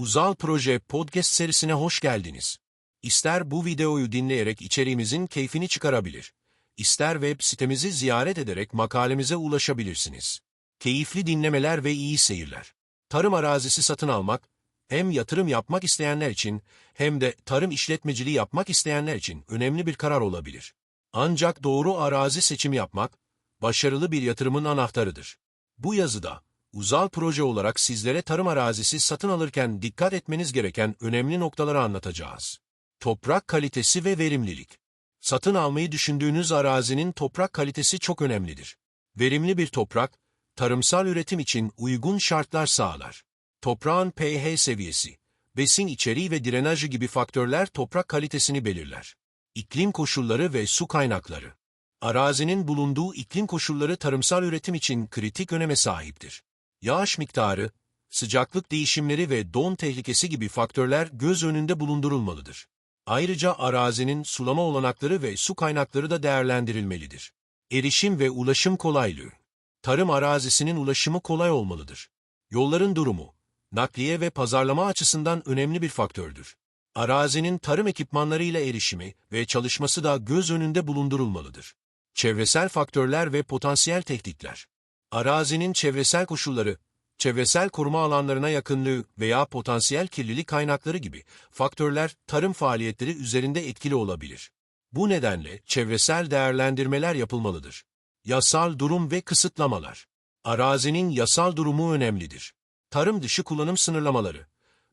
Uzal Proje Podcast serisine hoş geldiniz. İster bu videoyu dinleyerek içeriğimizin keyfini çıkarabilir, ister web sitemizi ziyaret ederek makalemize ulaşabilirsiniz. Keyifli dinlemeler ve iyi seyirler. Tarım arazisi satın almak, hem yatırım yapmak isteyenler için hem de tarım işletmeciliği yapmak isteyenler için önemli bir karar olabilir. Ancak doğru arazi seçimi yapmak, başarılı bir yatırımın anahtarıdır. Bu yazıda, Uzal proje olarak sizlere tarım arazisi satın alırken dikkat etmeniz gereken önemli noktaları anlatacağız. Toprak kalitesi ve verimlilik. Satın almayı düşündüğünüz arazinin toprak kalitesi çok önemlidir. Verimli bir toprak, tarımsal üretim için uygun şartlar sağlar. Toprağın pH seviyesi, besin içeriği ve drenajı gibi faktörler toprak kalitesini belirler. İklim koşulları ve su kaynakları. Arazinin bulunduğu iklim koşulları tarımsal üretim için kritik öneme sahiptir. Yağış miktarı, sıcaklık değişimleri ve don tehlikesi gibi faktörler göz önünde bulundurulmalıdır. Ayrıca arazinin sulama olanakları ve su kaynakları da değerlendirilmelidir. Erişim ve ulaşım kolaylığı. Tarım arazisinin ulaşımı kolay olmalıdır. Yolların durumu, nakliye ve pazarlama açısından önemli bir faktördür. Arazinin tarım ekipmanlarıyla erişimi ve çalışması da göz önünde bulundurulmalıdır. Çevresel faktörler ve potansiyel tehditler. Arazinin çevresel koşulları, çevresel koruma alanlarına yakınlığı veya potansiyel kirlilik kaynakları gibi faktörler tarım faaliyetleri üzerinde etkili olabilir. Bu nedenle çevresel değerlendirmeler yapılmalıdır. Yasal durum ve kısıtlamalar. Arazinin yasal durumu önemlidir. Tarım dışı kullanım sınırlamaları,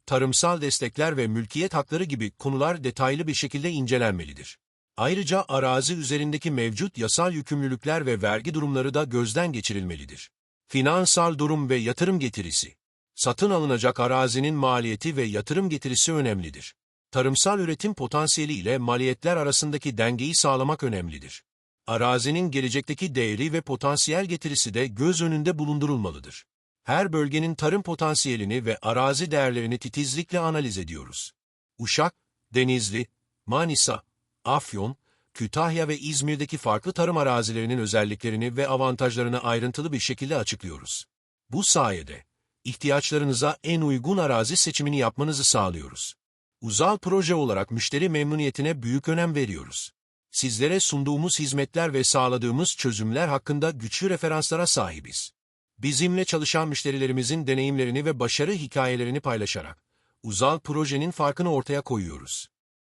tarımsal destekler ve mülkiyet hakları gibi konular detaylı bir şekilde incelenmelidir. Ayrıca arazi üzerindeki mevcut yasal yükümlülükler ve vergi durumları da gözden geçirilmelidir. Finansal durum ve yatırım getirisi. Satın alınacak arazinin maliyeti ve yatırım getirisi önemlidir. Tarımsal üretim potansiyeli ile maliyetler arasındaki dengeyi sağlamak önemlidir. Arazinin gelecekteki değeri ve potansiyel getirisi de göz önünde bulundurulmalıdır. Her bölgenin tarım potansiyelini ve arazi değerlerini titizlikle analiz ediyoruz. Uşak, Denizli, Manisa, Afyon, Kütahya ve İzmir'deki farklı tarım arazilerinin özelliklerini ve avantajlarını ayrıntılı bir şekilde açıklıyoruz. Bu sayede ihtiyaçlarınıza en uygun arazi seçimini yapmanızı sağlıyoruz. Uzal proje olarak müşteri memnuniyetine büyük önem veriyoruz. Sizlere sunduğumuz hizmetler ve sağladığımız çözümler hakkında güçlü referanslara sahibiz. Bizimle çalışan müşterilerimizin deneyimlerini ve başarı hikayelerini paylaşarak Uzal projenin farkını ortaya koyuyoruz.